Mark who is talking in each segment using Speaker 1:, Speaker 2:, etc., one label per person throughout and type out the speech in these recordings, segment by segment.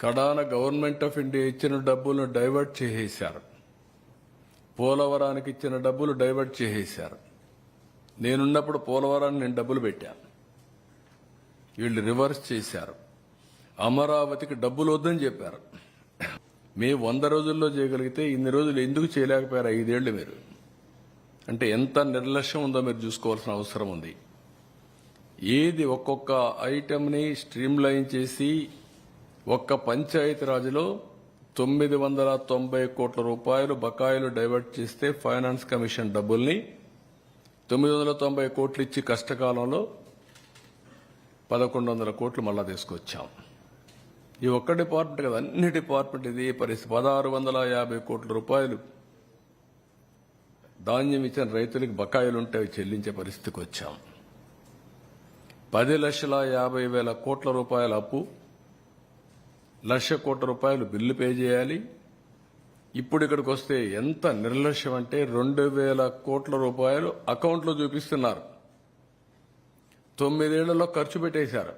Speaker 1: కడాన government of India ఇచ్చిన డబ్బులను డైవర్ట్ చేసేశారు. పోలవరానికి ఇచ్చిన డబ్బులు డైవర్ట్ చేసేశారు. నేనున్నప్పుడు పోలవరాన్ని నేను డబ్బులు పెట్టాను. వీళ్ళు రివర్స్ చేశారు. అమరావతికి డబ్బులు వద్దని చెప్పారు. మే వంద రోజుల్లో చేయగలిగితే ఇన్ని రోజులు ఎందుకు చేయలేకపోయారు? ఐదేళ్ళు మీరు. అంటే ఎంత నిర్లక్ష్యం ఉందో మీరు చూసుకోవాల్సిన అవసరం ఉంది. ఏది ఒక్కొక్క ఐటెంని స్ట్రీమ్ లైన్ చేసి ఒక్క పంచాయతీ రాజులో తొమ్మిది వందల తొంభై కోట్ల రూపాయలు బకాయిలు డైవర్ట్ చేస్తే ఫైనాన్స్ కమిషన్ డబ్బుల్ని తొమ్మిది వందల తొంభై కోట్లు ఇచ్చి కష్టకాలంలో పదకొండు వందల కోట్లు మళ్ళా తీసుకొచ్చాం. ఈ ఒక్క డిపార్ట్మెంట్ కదా అన్ని డిపార్ట్మెంట్ ఇది పరిస్థితి. పదహారు వందల యాభై కోట్ల రూపాయలు ధాన్యం ఇచ్చిన రైతులకు బకాయిలు ఉంటే చెల్లించే పరిస్థితికి వచ్చాం. పది లక్షల యాభై వేల కోట్ల రూపాయల అప్పు లక్ష కోట్ల రూపాయలు బిల్లు పే చేయాలి. ఇప్పుడు ఇక్కడికి వస్తే ఎంత నిర్లక్ష్యం అంటే రెండు వేల కోట్ల రూపాయలు అకౌంట్లో చూపిస్తున్నారు. తొమ్మిదేళ్ళలో ఖర్చు పెట్టేశారు.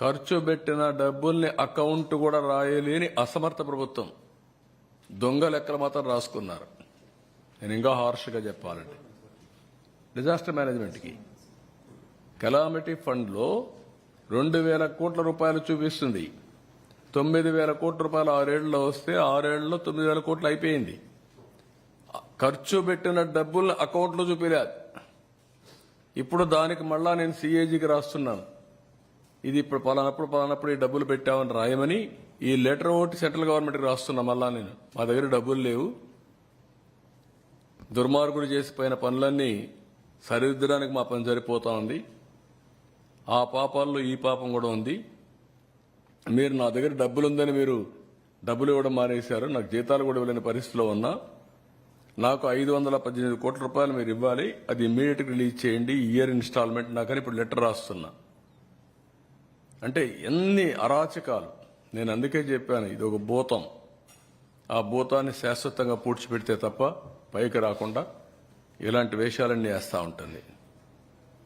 Speaker 1: ఖర్చు పెట్టిన డబ్బుల్ని అకౌంట్ కూడా రాయలేని అసమర్థ ప్రభుత్వం. దొంగ లెక్కలు మాత్రం రాసుకున్నారు. నేను ఇంకా హార్ష్గా చెప్పాలంటే. డిజాస్టర్ మేనేజ్మెంట్కి. కెలామిటీ ఫండ్లో రెండు వేల కోట్ల రూపాయలు చూపిస్తుంది. తొమ్మిది వేల కోట్ల రూపాయలు ఆరేళ్ళలో వస్తే ఆరేళ్ళలో తొమ్మిది వేల కోట్లు అయిపోయింది. ఖర్చు పెట్టిన డబ్బులు అకౌంట్లో చూపిలేదు ఇప్పుడు దానికి మళ్ళా నేను సిఏజీకి రాస్తున్నాను. ఇది ఇప్పుడు పలానప్పుడు పలానప్పుడు ఈ డబ్బులు పెట్టామని రాయమని ఈ లెటర్ ఒకటి సెంట్రల్ గవర్నమెంట్కి రాస్తున్నా మళ్ళా నేను. మా దగ్గర డబ్బులు లేవు. దుర్మార్గుడు చేసిపోయిన పనులన్నీ సరిదిద్దడానికి మా పని సరిపోతా ఉంది. ఆ పాపాల్లో ఈ పాపం కూడా ఉంది. మీరు నా దగ్గర డబ్బులు ఉందని మీరు డబ్బులు ఇవ్వడం మానేశారు. నాకు జీతాలు కూడా ఇవ్వలేని పరిస్థితిలో ఉన్నా. నాకు ఐదు వందల పద్దెనిమిది కోట్ల రూపాయలు మీరు ఇవ్వాలి. అది ఇమ్మీడియట్గా రిలీజ్ చేయండి. ఇయర్ ఇన్స్టాల్మెంట్ నాకని ఇప్పుడు లెటర్ రాస్తున్నా. అంటే ఎన్ని అరాచకాలు. నేను అందుకే చెప్పాను ఇది ఒక భూతం. ఆ భూతాన్ని శాశ్వతంగా పూడ్చిపెడితే తప్ప పైకి రాకుండా ఇలాంటి వేషాలన్నీ వేస్తూ ఉంటుంది.